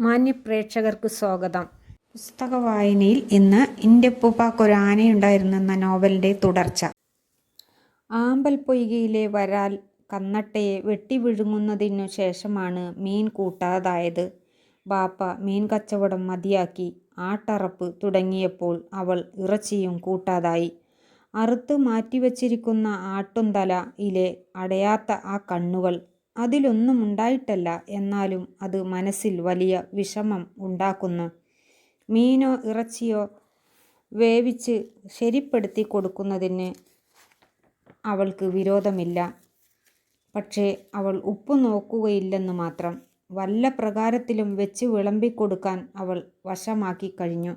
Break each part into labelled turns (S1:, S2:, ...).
S1: മാന്യ പ്രേക്ഷകർക്ക് സ്വാഗതം പുസ്തക വായനയിൽ ഇന്ന് നോവലിന്റെ എന്ന നോവലിന്റെ തുടർച്ച. ആമ്പൽ പൊയ്കയിലെ വരാൽ കന്നട്ടയെ വെട്ടി വിഴുങ്ങുന്നതിനു ശേഷമാണ് മീൻ കൂട്ടാതായത്. ബാപ്പ മീൻ കച്ചവടം മതിയാക്കി ആട്ടറപ്പ് തുടങ്ങിയപ്പോൾ അവൾ ഇറച്ചിയും കൂട്ടാതായി. അറുത്ത് മാറ്റിവച്ചിരിക്കുന്ന ആട്ടുന്തല ഇലെ അടയാത്ത ആ കണ്ണുകൾ അതിലൊന്നും ഉണ്ടായിട്ടല്ല എന്നാലും അത് മനസ്സിൽ വലിയ വിഷമം ഉണ്ടാക്കുന്നു. മീനോ ഇറച്ചിയോ വേവിച്ച് ശരിപ്പെടുത്തി കൊടുക്കുന്നതിന് അവൾക്ക് വിരോധമില്ല. പക്ഷേ അവൾ ഉപ്പ് നോക്കുകയില്ലെന്ന് മാത്രം വല്ല പ്രകാരത്തിലും വെച്ച് വിളമ്പിക്കൊടുക്കാൻ അവൾ വശമാക്കി കഴിഞ്ഞു.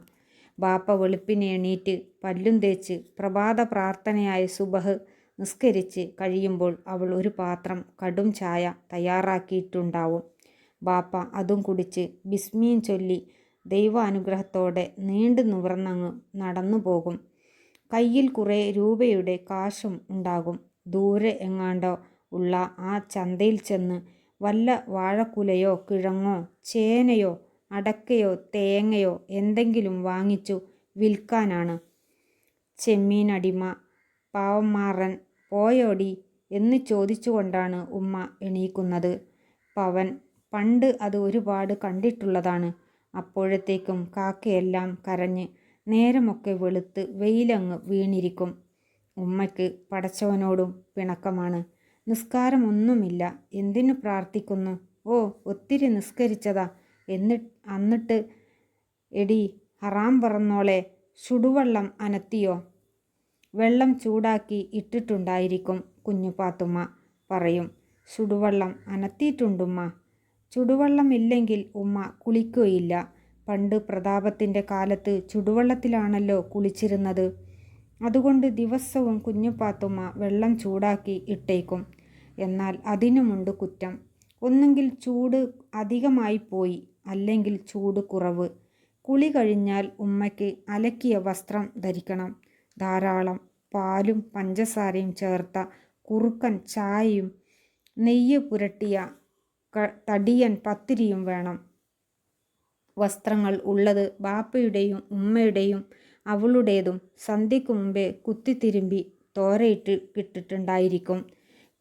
S1: ബാപ്പ വെളുപ്പിനെ എണീറ്റ് പല്ലും തേച്ച് പ്രഭാത പ്രാർത്ഥനയായ സുബഹ് നിസ്കരിച്ച് കഴിയുമ്പോൾ അവൾ ഒരു പാത്രം കടും ചായ തയ്യാറാക്കിയിട്ടുണ്ടാവും. ബാപ്പ അതും കുടിച്ച് ബിസ്മീൻ ചൊല്ലി ദൈവാനുഗ്രഹത്തോടെ നീണ്ടു നിവർന്നങ്ങ് നടന്നു പോകും. കയ്യിൽ കുറേ രൂപയുടെ കാശും ഉണ്ടാകും. ദൂരെ എങ്ങാണ്ടോ ഉള്ള ആ ചന്തയിൽ ചെന്ന് വല്ല വാഴക്കുലയോ കിഴങ്ങോ ചേനയോ അടക്കയോ തേങ്ങയോ എന്തെങ്കിലും വാങ്ങിച്ചു വിൽക്കാനാണ്. ചെമ്മീനടിമ പാവമാറൻ പോയോടി എന്ന് ചോദിച്ചുകൊണ്ടാണ് ഉമ്മ എണീക്കുന്നത്. പവൻ പണ്ട് അത് ഒരുപാട് കണ്ടിട്ടുള്ളതാണ്. അപ്പോഴത്തേക്കും കാക്കയെല്ലാം കരഞ്ഞ് നേരമൊക്കെ വെളുത്ത് വെയിലങ്ങ് വീണിരിക്കും. ഉമ്മയ്ക്ക് പടച്ചവനോടും പിണക്കമാണ്. നിസ്കാരമൊന്നുമില്ല. എന്തിനു പ്രാർത്ഥിക്കുന്നു? ഓ ഒത്തിരി നിസ്കരിച്ചതാ. എന്നി അന്നിട്ട് എടി ഹറാം പറന്നോളെ. ചുടുവെള്ളം അനത്തിയോ? വെള്ളം ചൂടാക്കി ഇട്ടിട്ടുണ്ടായിരിക്കും കുഞ്ഞു പാത്തുമ്മ പറയും. ചുടുവെള്ളം അനത്തിയിട്ടുണ്ടുമ്മ. ചുടുവെള്ളം ഇല്ലെങ്കിൽ ഉമ്മ കുളിക്കുകയില്ല. പണ്ട് പ്രതാപത്തിന്റെ കാലത്ത് ചുടുവെള്ളത്തിലാണല്ലോ കുളിച്ചിരുന്നത്. അതുകൊണ്ട് ദിവസവും കുഞ്ഞുപാത്തുമ്മ വെള്ളം ചൂടാക്കി ഇട്ടേക്കും. എന്നാൽ അതിനുമുണ്ട് കുറ്റം. ഒന്നെങ്കിൽ ചൂട് അധികമായി പോയി അല്ലെങ്കിൽ ചൂട് കുറവ്. കുളി കഴിഞ്ഞാൽ ഉമ്മയ്ക്ക് അലക്കിയ വസ്ത്രം ധരിക്കണം. ധാരാളം പാലും പഞ്ചസാരയും ചേർത്ത കുറുക്കൻ ചായയും നെയ്യ് പുരട്ടിയ തടിയൻ പത്തിരിയും വേണം. വസ്ത്രങ്ങൾ ഉള്ളത് ബാപ്പയുടെയും ഉമ്മയുടെയും അവളുടേതും സന്ധ്യയ്ക്ക് മുമ്പേ കുത്തിത്തിരുമ്പി തോരയിട്ട് കിട്ടിട്ടുണ്ടായിരിക്കും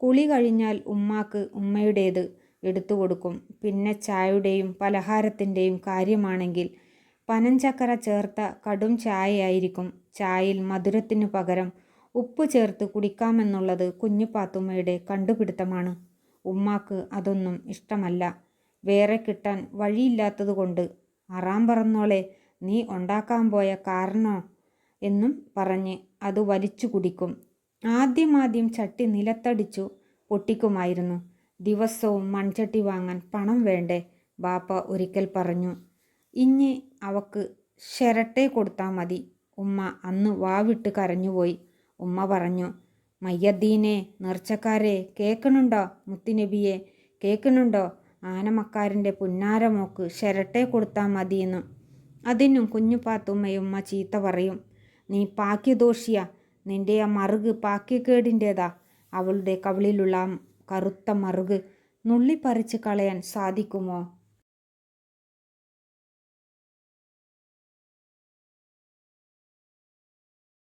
S1: കുളി കഴിഞ്ഞാൽ ഉമ്മാക്ക് ഉമ്മയുടേത് എടുത്തു കൊടുക്കും. പിന്നെ ചായയുടെയും പലഹാരത്തിന്റെയും കാര്യമാണെങ്കിൽ പനഞ്ചക്കര ചേർത്ത കടും ചായയായിരിക്കും ചായയിൽ മധുരത്തിനു പകരം ഉപ്പ് ചേർത്ത് കുടിക്കാമെന്നുള്ളത് കുഞ്ഞുപാത്തുമ്മയുടെ കണ്ടുപിടുത്തമാണ്. ഉമ്മാക്ക് അതൊന്നും ഇഷ്ടമല്ല. വേറെ കിട്ടാൻ വഴിയില്ലാത്തതുകൊണ്ട് അറാം പറന്നോളെ നീ ഉണ്ടാക്കാൻ പോയ കാരണോ എന്നും പറഞ്ഞ് അത് വലിച്ചു കുടിക്കും. ആദ്യമാദ്യം ചട്ടി നിലത്തടിച്ചു പൊട്ടിക്കുമായിരുന്നു. ദിവസവും മൺചട്ടി വാങ്ങാൻ പണം വേണ്ടേ? ബാപ്പ ഒരിക്കൽ പറഞ്ഞു. ഇനി അവക്ക് ശരട്ടെ കൊടുത്താൽ മതി. ഉമ്മ അന്ന് വാവിട്ട് കരഞ്ഞുപോയി. ഉമ്മ പറഞ്ഞു മയ്യദ്ദീനെ നേർച്ചക്കാരെ കേൾക്കണുണ്ടോ മുത്തുനബിയെ? കേൾക്കണുണ്ടോ ആനമക്കാരന്റെ പുന്നാരമോക്ക് ശരട്ടെ കൊടുത്താൽ മതിയെന്ന്. അതിനും കുഞ്ഞു പാത്തുമ്മയുമ്മ ചീത്ത പറയും നീ പാക്യദോഷിയ നിന്റെ ആ മറുക് പാക്യക്കേടിന്റേതാ. അവളുടെ കവിളിലുള്ള കറുത്ത മറുക് നുള്ളിപ്പറിച്ച് കളയാൻ സാധിക്കുമോ?